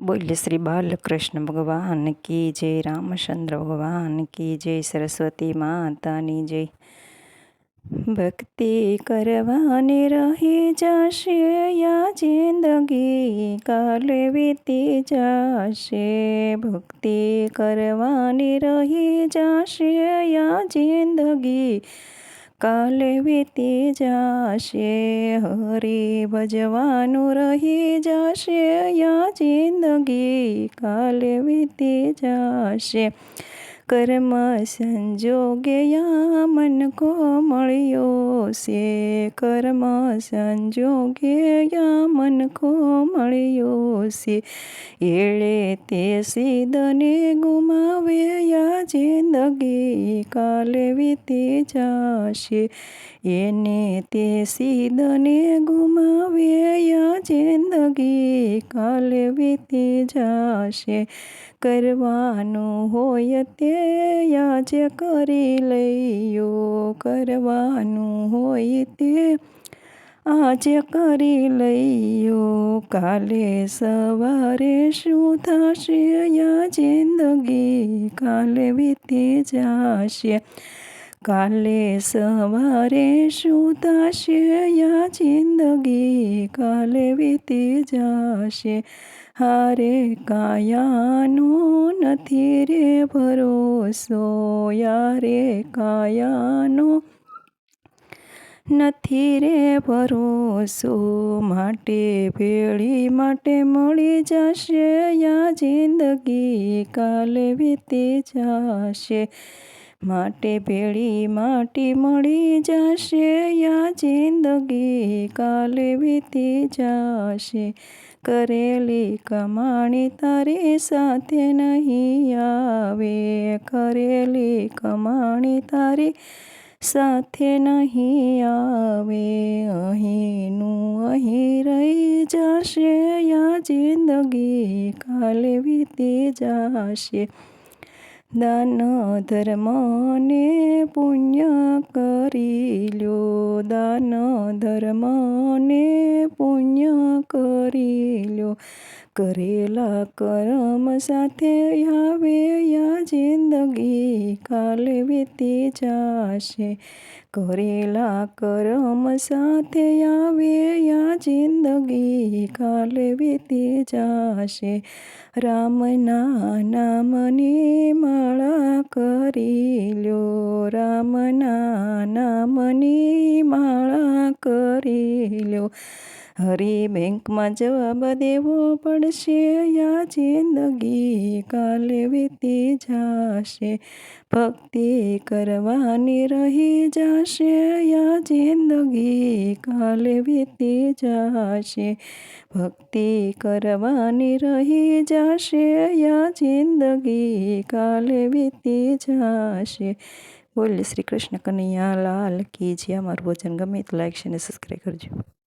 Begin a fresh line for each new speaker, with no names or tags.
બોલ્ય શ્રી બાલકૃષ્ણ ભગવાન કી જય, રામચંદ્ર ભગવાન કી જય, સરસ્વતી માતાની જય. ભક્તિ કરવાની રહી જશે યા જિંદગી કાલે વીતી જશે. ભક્તિ કરવાની રહી જશે યા જિંદગી કાલે વીતી જશે હરે ભજવાનું રહી જશે યા જિંદગી કાલે વીતી જશે. કર્મ સંજોગે યામન કો મળ્યો છે કર્મ સંજોગે યામન કો મળ્યો છે એળે તે સીધને ગુમાવે યા જિંદગી કાલે વીતી જાશે એને તે સીધને ગુમાવે યા જિંદગી કાલે વીતી જશે કરવાનું હોય તે આજે કરી લઈયો. કરવાનું હોય તે આજે કરી લઈયો. કાલે સવારે શું થશે યા જિંદગી? કાલે વીતી જશે. કાલે સવારે શું થશે યા જિંદગી? કાલે વીતી જશે. હારે કાયાનો નથી રે ભરોસો, યારે કાયાનો નથી રે ભરોસો. માટે ભેળી માટે મળી જશે યા જિંદગી કાલે વીતી જશે. માટે ભેળી માટી મળી જશે, યા જિંદગી કાલે વીતી જશે. કરેલી કમાણી તારી સાથે નહીં આવે, કરેલી કમાણી તારી સાથે નહીં આવે. અહીંનું અહીં રહી જશે, યા જિંદગી કાલે વીતી જશે. દાન ધર્મને પુણ્ય કરી લ્યો. દાન ધર્મને પુણ્ય કરી લ્યો. કરેલા કરમ સાથે આવે યા જિંદગી કાલે વીતી જશે. કરેલા કરમ સાથે આવે યા જિંદગી કાલે વીતી જશે. રામના નામની માળા કરી લ્યો. રામના નામની માળા કરી લ્યો. હરી બેંકમાં જવાબ દેવો પડશે. યા જિંદગી કાલે વીતી જશે. ભક્તિ કરવાની રહી જશે. યા જિંદગી કાલે વીતી જશે. ભક્તિ કરવાની રહી જશે. યા જિંદગી કાલે વીતી જશે. બોલે શ્રી કૃષ્ણ કનૈયા લાલ કી જે અમારું ભોજન ગમે તો લાઈક છે અને સબસ્ક્રાઈબ કરજો.